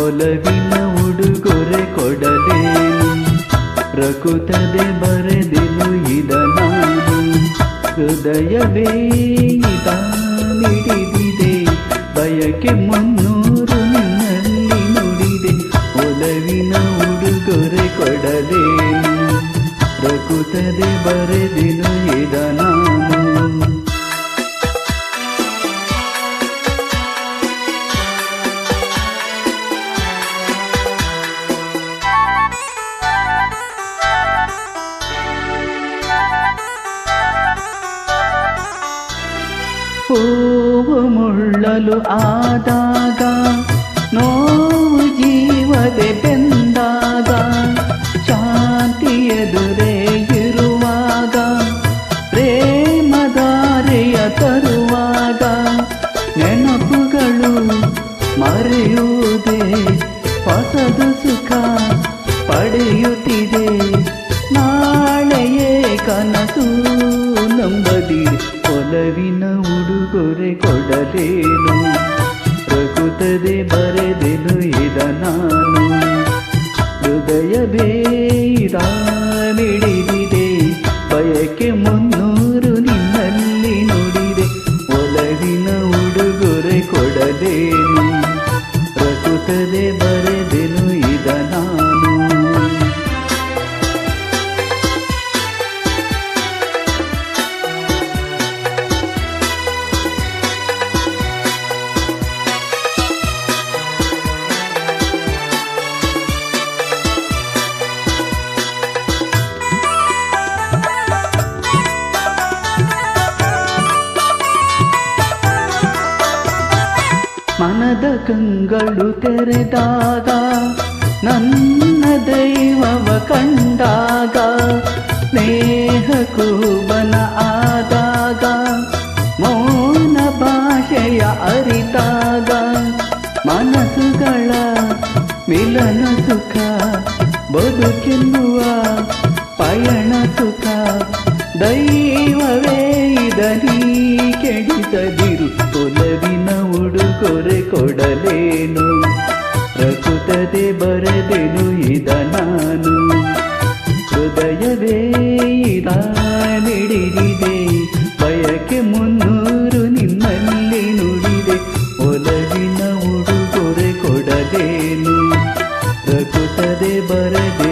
ಒಲವಿನ ಉಡುಗೊರೆ ಕೊಡಲೇನು ಪ್ರಕೃತದೆ ಬರೆದೆನು ಇದ ನಾನು ಹೃದಯವೇ ಇದ ಬಯಕೆ ಮುನ್ನೂರು ನಿನ್ನಲ್ಲಿ ನುಡಿದೆ. ಒಲವಿನ ಉಡುಗೊರೆ ಕೊಡಲೇನು ಪ್ರಕೃತದೆ ಬರೆದೆನು ಇದ ನಾನು ಹೂವು ಮುಳ್ಳಲು ಆದಾಗ, ನೋವು ಜೀವದೆ ಬೆಂದಾಗ, ಶಾಂತಿ ಎದುರೇ ಇರುವಾಗ, ಪ್ರೇಮದಾರೆಯ ತರುವಾಗ, ನೆನಪುಗಳು ಮರೆಯುವುದೇ, ಹೊಸದು ಸುಖ ಪಡೆಯುತ್ತಿದೆ, ನಾಳೆಯೇ ಕನಸು ನಂಬದಿರಿ. ಒಲವಿನ ಉಡುಗೊರೆ ಕೊಡಲೇನು? ಪ್ರಕೃತದೆ ಬರೆದೆನು ಇದ ನಾನು. ಹೃದಯ ಬೇದ ಮಿಡಿದಿದೆ ಬಯಕೆ ಮುನ್ನೂರು ಕಂಗಳು ತೆರೆದಾಗ, ನನ್ನ ದೈವವ ಕಂಡಾಗ ಸ್ನೇಹ ಕೂಬನ ಆದಾಗ, ಮೌನ ಭಾಷೆಯ ಅರಿತಾಗ, ಮನಸ್ಸುಗಳ ಮಿಲನ ಸುಖ ಬದುಕೆನ್ನುವ ಪಯಣ ಸುಖ, ದೈವವೇ ಇದನೀ ಕೆಡಿಸದಿರು. ಉಡುಗೊರೆ ಕೊಡಲೇನು ಪ್ರಕೃತದೆ ಬರದೆನು ಇದ ನಾನು ಹೃದಯವೇ ಇದಾನಿಡಿದೆ ಬಯಕೆ ಮುನ್ನೂರು ನಿನ್ನಲ್ಲಿ ನುಡಿದೆ ಒಲವಿನ ಉಡುಗೊರೆ ಕೊಡಲೇನು ಪ್ರಕೃತದೆ ಬರದೆ